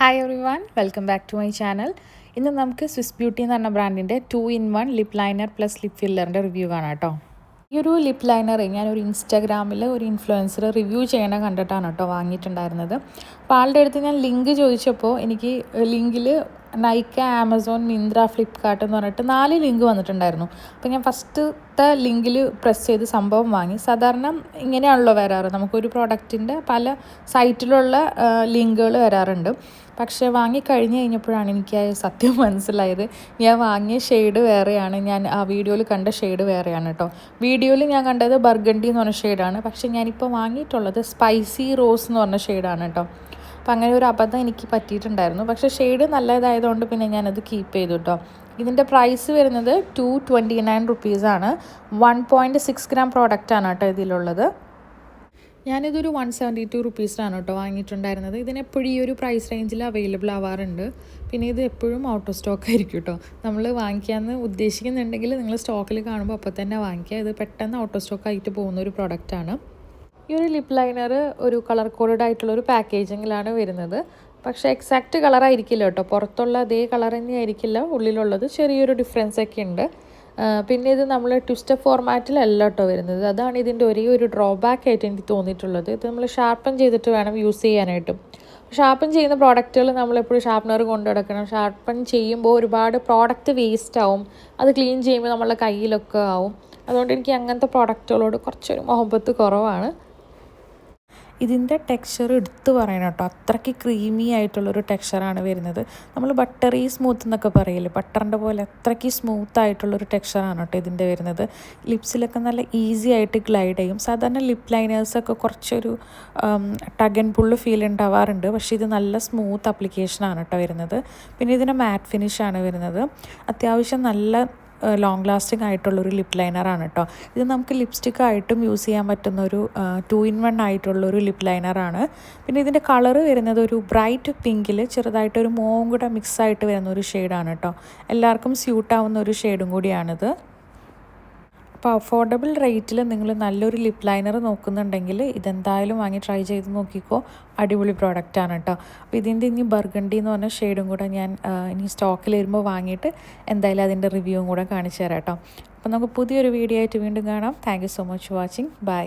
Hi everyone welcome back to my channel ഇന്ന് നമുക്ക് Swiss Beauty എന്ന് പറഞ്ഞ ബ്രാൻഡിന്റെ two in one lip liner plus lip ഫില്ലറിന്റെ review കാണാം കേട്ടോ. ഈ ഒരു ലിപ് ലൈനർ ഞാനൊരു ഇൻസ്റ്റാഗ്രാമിൽ ഒരു ഇൻഫ്ലുവൻസർ റിവ്യൂ ചെയ്യണ കണ്ടിട്ടാണ് കേട്ടോ വാങ്ങിയിട്ടുണ്ടായിരുന്നത്. അപ്പോൾ ആളുടെ അടുത്ത് ഞാൻ ലിങ്ക് ചോദിച്ചപ്പോൾ എനിക്ക് ലിങ്കിൽ നൈക്ക ആമസോൺ മിന്ത്ര ഫ്ലിപ്കാർട്ട് എന്ന് പറഞ്ഞിട്ട് നാല് ലിങ്ക് വന്നിട്ടുണ്ടായിരുന്നു. അപ്പോൾ ഞാൻ ഫസ്റ്റത്തെ ലിങ്കിൽ പ്രസ് ചെയ്ത് സംഭവം വാങ്ങി. സാധാരണ ഇങ്ങനെയാണല്ലോ വരാറ്. നമുക്കൊരു പ്രോഡക്റ്റിന്റെ പല സൈറ്റിലുള്ള ലിങ്കുകൾ വരാറുണ്ട്. പക്ഷേ വാങ്ങി കഴിഞ്ഞ് കഴിഞ്ഞപ്പോഴാണ് എനിക്ക് സത്യം മനസ്സിലായത്. ഞാൻ വാങ്ങിയ ഷെയ്ഡ് വേറെയാണ്. ഞാൻ ആ വീഡിയോയിൽ കണ്ട ഷെയ്ഡ് വേറെയാണ് കേട്ടോ വീഡിയോയിൽ ഞാൻ കണ്ടത് ബർഗണ്ടി എന്ന് പറഞ്ഞ ഷെയ്ഡാണ് പക്ഷേ ഞാനിപ്പോൾ വാങ്ങിയിട്ടുള്ളത് സ്പൈസി റോസ് എന്ന് പറഞ്ഞ ഷെയ്ഡാണ് കേട്ടോ അപ്പം അങ്ങനെ ഒരു അബദ്ധം എനിക്ക് പറ്റിയിട്ടുണ്ടായിരുന്നു. പക്ഷേ ഷെയ്ഡ് നല്ലതായതുകൊണ്ട് പിന്നെ ഞാനത് കീപ്പ് ചെയ്തു കേട്ടോ ഇതിന്റെ പ്രൈസ് വരുന്നത് ടു ട്വന്റി നയൻ റുപ്പീസാണ് വൺ പോയിന്റ് സിക്സ് ഗ്രാം പ്രോഡക്റ്റാണ് കേട്ടോ ഇതിലുള്ളത്. ഞാനിതൊരു വൺ സെവന്റി ടു റുപ്പീസിനാണ് കേട്ടോ വാങ്ങിയിട്ടുണ്ടായിരുന്നത്. ഇതിനെപ്പോഴും ഈ ഒരു പ്രൈസ് റേഞ്ചിൽ അവൈലബിൾ ആവാറുണ്ട്. പിന്നെ ഇത് എപ്പോഴും ഔട്ട് ഓഫ് സ്റ്റോക്ക് ആയിരിക്കും കേട്ടോ നമ്മൾ വാങ്ങിക്കാമെന്ന് ഉദ്ദേശിക്കുന്നുണ്ടെങ്കിൽ നിങ്ങൾ സ്റ്റോക്കിൽ കാണുമ്പോൾ അപ്പോൾ തന്നെ വാങ്ങിക്കുക. ഇത് പെട്ടെന്ന് ഔട്ട് ഓഫ് സ്റ്റോക്ക് ആയിട്ട് പോകുന്ന ഒരു പ്രൊഡക്റ്റാണ് ഈ ഒരു ലിപ് ലൈനർ ഒരു കളർ കോഡഡ് ആയിട്ടുള്ള ഒരു പാക്കേജിങ്ങിലാണ് വരുന്നത്. പക്ഷേ എക്സാക്റ്റ് കളർ ആയിരിക്കില്ല കേട്ടോ. പുറത്തുള്ള അതേ കളർ തന്നെ ആയിരിക്കില്ല ഉള്ളിലുള്ളത് ചെറിയൊരു ഡിഫറൻസ് ഒക്കെ ഉണ്ട്. പിന്നെ ഇത് നമ്മൾ ട്വിസ്റ്റർ ഫോർമാറ്റിലല്ല കേട്ടോ വരുന്നത്. അതാണ് ഇതിന്റെ ഒരേ ഒരു ഡ്രോബാക്ക് ആയിട്ട് എനിക്ക് തോന്നിയിട്ടുള്ളത്. ഇത് നമ്മൾ ഷാർപ്പൻ ചെയ്തിട്ട് വേണം യൂസ് ചെയ്യാനായിട്ടും. ഷാർപ്പൺ ചെയ്യുന്ന പ്രോഡക്റ്റുകൾ നമ്മളെപ്പോഴും ഷാർപ്പനർ കൊണ്ടു നടക്കണം. ഷാർപ്പൺ ചെയ്യുമ്പോൾ ഒരുപാട് പ്രോഡക്റ്റ് വേസ്റ്റ് ആവും. അത് ക്ലീൻ ചെയ്യുമ്പോൾ നമ്മളെ കയ്യിലൊക്കെ ആവും. അതുകൊണ്ട് എനിക്ക് അങ്ങനത്തെ പ്രോഡക്റ്റുകളോട് കുറച്ചൊരു മുഹബത്ത് കുറവാണ്. ഇതിന്റെ ടെക്സ്ചർ എടുത്ത് പറയണം കേട്ടോ. അത്രയ്ക്ക് ക്രീമി ആയിട്ടുള്ളൊരു ടെക്സ്ചറാണ് വരുന്നത്. നമ്മൾ ബട്ടറി സ്മൂത്ത് എന്നൊക്കെ പറയില്ലേ? ബട്ടറിന്റെ പോലെ അത്രയ്ക്ക് സ്മൂത്ത് ആയിട്ടുള്ളൊരു ടെക്സ്ചറാണ് കേട്ടോ ഇതിന്റെ വരുന്നത്. ലിപ്സിലൊക്കെ നല്ല ഈസി ആയിട്ട് ഗ്ലൈഡ് ചെയ്യും. സാധാരണ ലിപ് ലൈനേഴ്സൊക്കെ കുറച്ചൊരു ടഗ് ആൻഡ് പുള്ള് ഫീൽ ഉണ്ടാവാറുണ്ട്. പക്ഷേ ഇത് നല്ല സ്മൂത്ത് അപ്ലിക്കേഷനാണ് കേട്ടോ വരുന്നത്. പിന്നെ ഇതിന്റെ മാറ്റ് ഫിനിഷാണ് വരുന്നത്. അത്യാവശ്യം നല്ല ലോങ് ലാസ്റ്റിംഗ് ആയിട്ടുള്ളൊരു ലിപ് ലൈനറാണ് കേട്ടോ ഇത് നമുക്ക് ലിപ്സ്റ്റിക് ആയിട്ടും യൂസ് ചെയ്യാൻ പറ്റുന്ന ഒരു ടു ഇൻ വൺ ആയിട്ടുള്ളൊരു ലിപ് ലൈനറാണ് പിന്നെ ഇതിന്റെ കളർ വരുന്നത് ഒരു ബ്രൈറ്റ് പിങ്കിൽ ചെറുതായിട്ടൊരു മോവും കൂടെ മിക്സ് ആയിട്ട് വരുന്ന ഒരു ഷെയ്ഡാണ് കേട്ടോ എല്ലാവർക്കും സ്യൂട്ടാവുന്ന ഒരു ഷെയ്ഡും കൂടിയാണിത്. അപ്പോൾ അഫോർഡബിൾ റേറ്റിൽ നിങ്ങൾ നല്ലൊരു ലിപ് ലൈനർ നോക്കുന്നുണ്ടെങ്കിൽ ഇതെന്തായാലും വാങ്ങി ട്രൈ ചെയ്ത് നോക്കിക്കോ. അടിപൊളി പ്രോഡക്റ്റാണ് കേട്ടോ അപ്പോൾ ഇതിന്റെ ഇനി ബർഗണ്ടി എന്ന് പറഞ്ഞ ഷെയ്ഡും കൂടെ ഞാൻ ഇനി സ്റ്റോക്കിൽ വരുമ്പോൾ വാങ്ങിയിട്ട് എന്തായാലും അതിന്റെ റിവ്യൂവും കൂടെ കാണിച്ചു തരാം കേട്ടോ അപ്പോൾ നമുക്ക് പുതിയൊരു വീഡിയോ ആയിട്ട് വീണ്ടും കാണാം. Thank so much watching bye